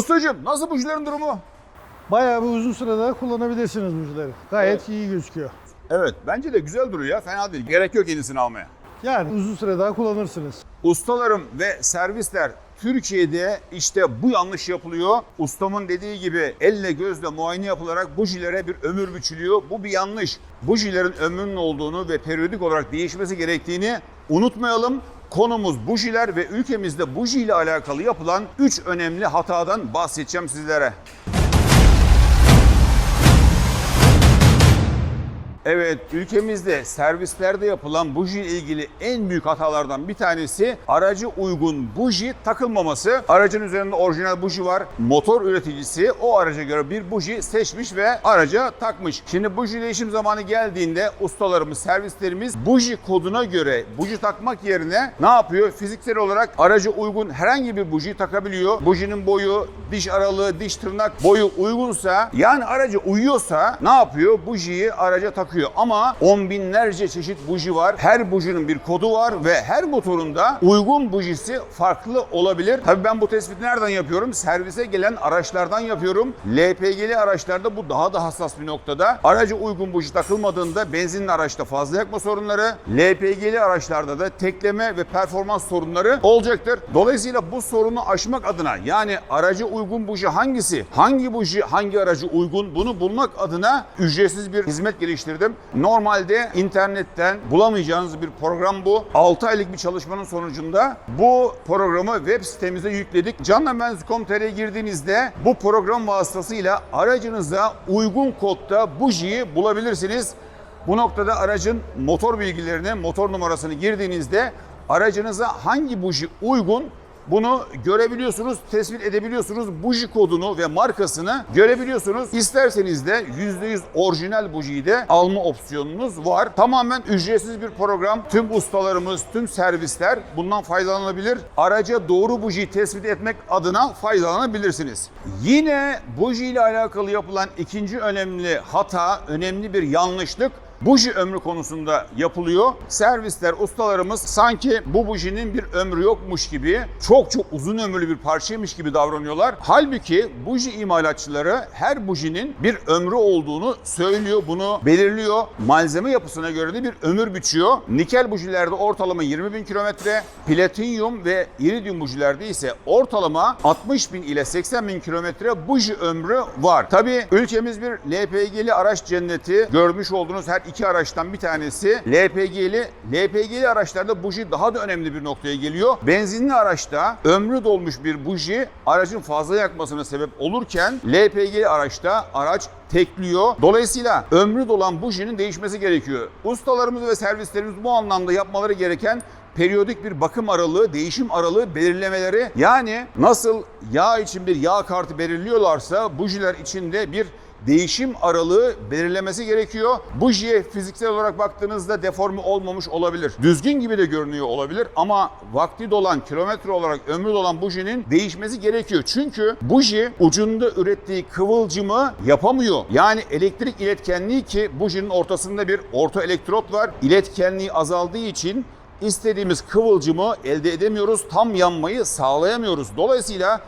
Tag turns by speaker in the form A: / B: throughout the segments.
A: Ustacığım nasıl bujilerin durumu?
B: Bayağı bir uzun süre daha kullanabilirsiniz bujileri. Gayet iyi gözüküyor.
A: Evet bence de güzel duruyor ya fena değil. Gerek yok yenisini almaya.
B: Yani uzun süre daha kullanırsınız.
A: Ustalarım ve servisler Türkiye'de işte bu yanlış yapılıyor. Ustamın dediği gibi elle gözle muayene yapılarak bujilere bir ömür biçiliyor. Bu bir yanlış. Bujilerin ömrünün olduğunu ve periyodik olarak değişmesi gerektiğini unutmayalım. Konumuz bujiler ve ülkemizde buji ile alakalı yapılan 3 önemli hatadan bahsedeceğim sizlere. Evet, ülkemizde servislerde yapılan buji ile ilgili en büyük hatalardan bir tanesi aracı uygun buji takılmaması. Aracın üzerinde orijinal buji var. Motor üreticisi o araca göre bir buji seçmiş ve araca takmış. Şimdi buji değişim zamanı geldiğinde ustalarımız, servislerimiz buji koduna göre buji takmak yerine ne yapıyor? Fiziksel olarak araca uygun herhangi bir buji takabiliyor. Bujinin boyu, diş aralığı, diş tırnak boyu uygunsa yani araca uyuyorsa ne yapıyor? Bujiyi araca takıyor. Ama on binlerce çeşit buji var. Her bujinin bir kodu var ve her motorunda uygun bujisi farklı olabilir. Tabii ben bu tespiti nereden yapıyorum? Servise gelen araçlardan yapıyorum. LPG'li araçlarda bu daha da hassas bir noktada. Araca uygun buji takılmadığında benzinli araçta fazla yakma sorunları, LPG'li araçlarda da tekleme ve performans sorunları olacaktır. Dolayısıyla bu sorunu aşmak adına yani araca uygun buji hangisi, hangi buji hangi aracı uygun bunu bulmak adına ücretsiz bir hizmet geliştirdim. Normalde internetten bulamayacağınız bir program bu. 6 aylık bir çalışmanın sonucunda bu programı web sitemize yükledik. Canlamens.com.tr'ye girdiğinizde bu program vasıtasıyla aracınıza uygun kodda bujiyi bulabilirsiniz. Bu noktada aracın motor bilgilerini, motor numarasını girdiğinizde aracınıza hangi buji uygun bunu görebiliyorsunuz, tespit edebiliyorsunuz. Buji kodunu ve markasını görebiliyorsunuz. İsterseniz de %100 orijinal bujiyi de alma opsiyonunuz var. Tamamen ücretsiz bir program. Tüm ustalarımız, tüm servisler bundan faydalanabilir. Araca doğru bujiyi tespit etmek adına faydalanabilirsiniz. Yine buji ile alakalı yapılan ikinci önemli hata, önemli bir yanlışlık buji ömrü konusunda yapılıyor. Servisler, ustalarımız sanki bu bujinin bir ömrü yokmuş gibi, çok çok uzun ömürlü bir parçaymış gibi davranıyorlar. Halbuki buji imalatçıları her bujinin bir ömrü olduğunu söylüyor, bunu belirliyor. Malzeme yapısına göre de bir ömür biçiyor. Nikel bujilerde ortalama 20 bin kilometre, platinyum ve iridyum bujilerde ise ortalama 60 bin ile 80 bin kilometre buji ömrü var. Tabii ülkemiz bir LPG'li araç cenneti. Görmüş olduğunuz her iki araçtan bir tanesi LPG'li. LPG'li araçlarda buji daha da önemli bir noktaya geliyor. Benzinli araçta ömrü dolmuş bir buji aracın fazla yakmasına sebep olurken LPG'li araçta araç tekliyor. Dolayısıyla ömrü dolan bujinin değişmesi gerekiyor. Ustalarımız ve servislerimiz bu anlamda yapmaları gereken periyodik bir bakım aralığı, değişim aralığı belirlemeleri yani nasıl yağ için bir yağ kartı belirliyorlarsa bujiler için de bir değişim aralığı belirlemesi gerekiyor. Bujiye fiziksel olarak baktığınızda deforme olmamış olabilir. Düzgün gibi de görünüyor olabilir ama vakti dolan, kilometre olarak ömrü dolan bujinin değişmesi gerekiyor. Çünkü buji ucunda ürettiği kıvılcımı yapamıyor. Yani elektrik iletkenliği ki bujinin ortasında bir orta elektrot var. İletkenliği azaldığı için istediğimiz kıvılcımı elde edemiyoruz. Tam yanmayı sağlayamıyoruz. Dolayısıyla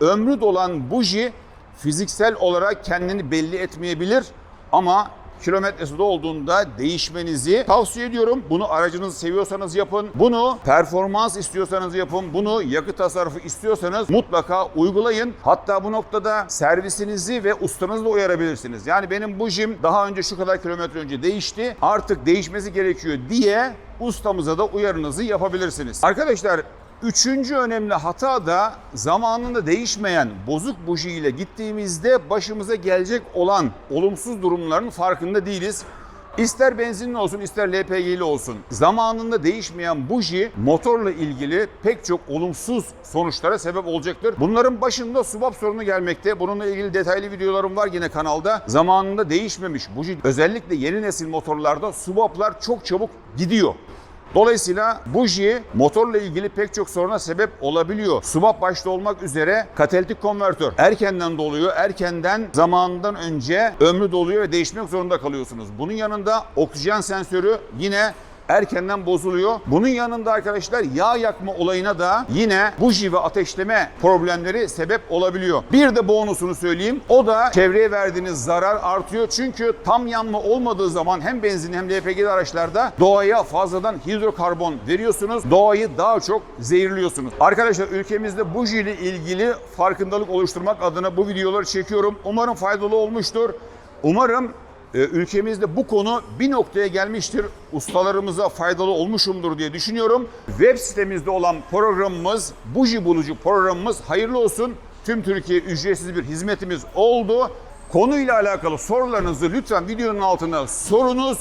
A: ömrü dolan buji fiziksel olarak kendini belli etmeyebilir ama kilometresi dolduğunda değişmenizi tavsiye ediyorum. Bunu aracınızı seviyorsanız yapın. Bunu performans istiyorsanız yapın. Bunu yakıt tasarrufu istiyorsanız mutlaka uygulayın. Hatta bu noktada servisinizi ve ustanızı da uyarabilirsiniz. Yani benim bu jim daha önce şu kadar kilometre önce değişti. Artık değişmesi gerekiyor diye ustamıza da uyarınızı yapabilirsiniz. Arkadaşlar Üçüncü önemli hata da zamanında değişmeyen bozuk buji ile gittiğimizde başımıza gelecek olan olumsuz durumların farkında değiliz. İster benzinli olsun ister LPG'li olsun zamanında değişmeyen buji motorla ilgili pek çok olumsuz sonuçlara sebep olacaktır. Bunların başında subap sorunu gelmekte. Bununla ilgili detaylı videolarım var yine kanalda. Zamanında değişmemiş buji özellikle yeni nesil motorlarda subaplar çok çabuk gidiyor. Dolayısıyla buji motorla ilgili pek çok soruna sebep olabiliyor. Subap başta olmak üzere katalitik konvertör erkenden doluyor. Erkenden zamanından önce ömrü doluyor ve değişmek zorunda kalıyorsunuz. Bunun yanında oksijen sensörü yine erkenden bozuluyor. Bunun yanında arkadaşlar yağ yakma olayına da yine buji ve ateşleme problemleri sebep olabiliyor. Bir de bonusunu söyleyeyim. O da çevreye verdiğiniz zarar artıyor. Çünkü tam yanma olmadığı zaman hem benzin hem LPG'li araçlarda doğaya fazladan hidrokarbon veriyorsunuz. Doğayı daha çok zehirliyorsunuz. Arkadaşlar ülkemizde buji ile ilgili farkındalık oluşturmak adına bu videoları çekiyorum. Umarım faydalı olmuştur. Umarım ülkemizde bu konu bir noktaya gelmiştir. Ustalarımıza faydalı olmuşumdur diye düşünüyorum. Web sitemizde olan programımız, buji bulucu programımız hayırlı olsun. Tüm Türkiye ücretsiz bir hizmetimiz oldu. Konuyla alakalı sorularınızı lütfen videonun altına sorunuz.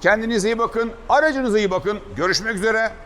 A: Kendinize iyi bakın, aracınıza iyi bakın. Görüşmek üzere.